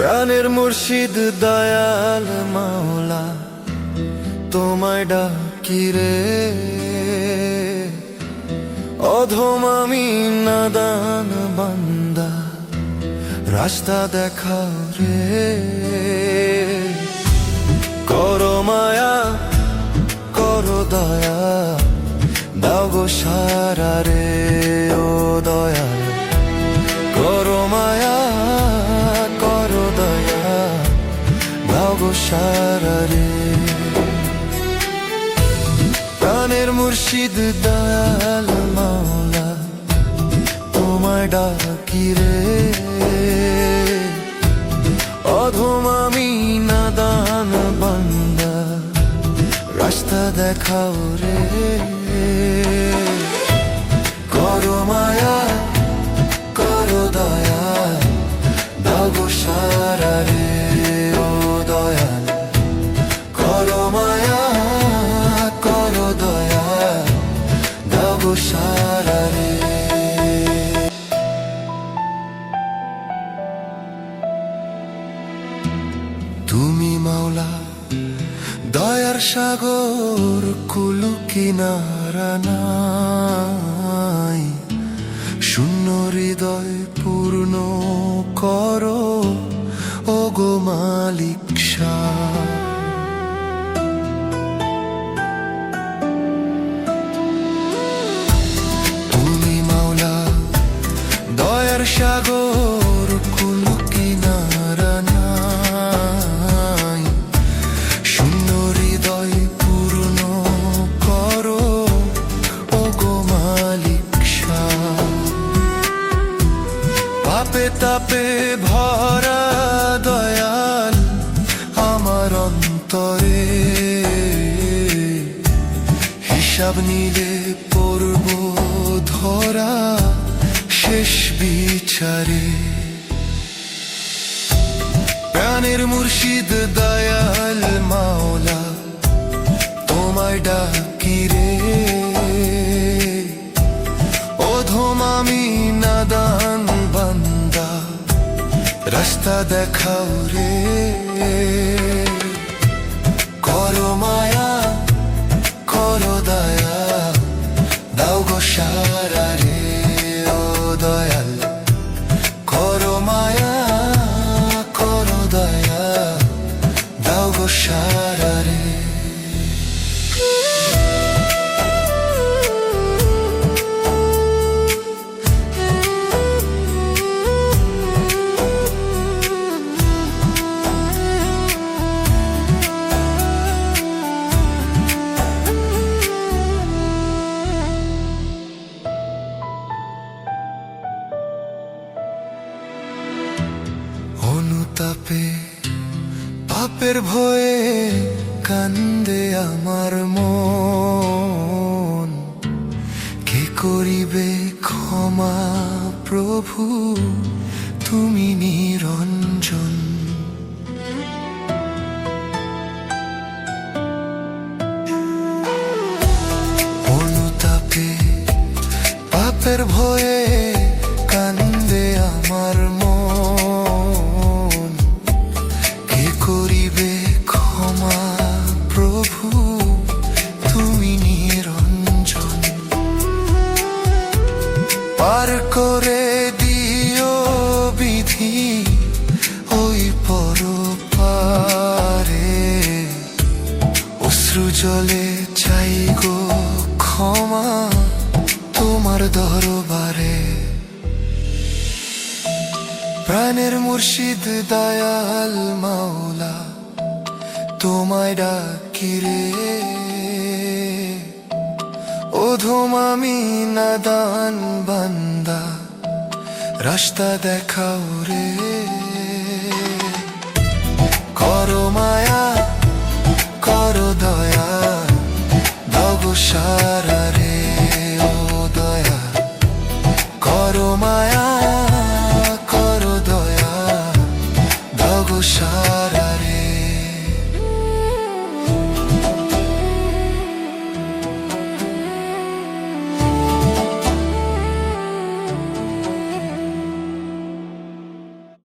প্রাণের মুর্শিদ দয়াল মাওলা, তোমায় ডাকি রে। অধম আমি নাদান বান্দা, রাস্তা দেখাও রে। করো মায়া, করো দয়া, দাও গো সারা রে, ও দয়াল। দাও গো সারা রে। প্রাণের মুর্শিদ দয়াল মাওলা, তোমায় ডাকি রে। অধম আমি নাদান বান্দা, রাস্তা দেখাও রে। করো মায়া মাওলা, দয়ার সাগর কুলু কিনারা শূন্য হৃদয় পূর্ণ করো ও গো মালিক তুমি মাওলা, দয়ার সাগর তাপে ভরা দয়াল আমার অন্তরে। হিসাব নিলে পড়ব ধরা শেষ বিচারে। প্রাণের মুর্শিদ দয়াল মাওলা, তোমায় ডাকি রাস্তা দেখাও রে। করো মায়া, করো দয়া, দাও গো সারা রে, ও দয়াল। করো মায়া, করো দয়া, দাও গো সারা রে। পাপের ভয়ে কান্দে আমার মন। কে করিবে ক্ষমা প্রভু তুমি নিরঞ্জন। অনুতাপে পাপের ভয়ে পার করে দিও বিধি ওই পর পারে অশ্রু জলে চাই গো ক্ষমা তোমার দরবারে। প্রাণের মুর্শিদ দয়াল মাওলা, তোমায় ডাকি রে। অধম আমি নাদান বান্দা রাস্তা দেখাও রে।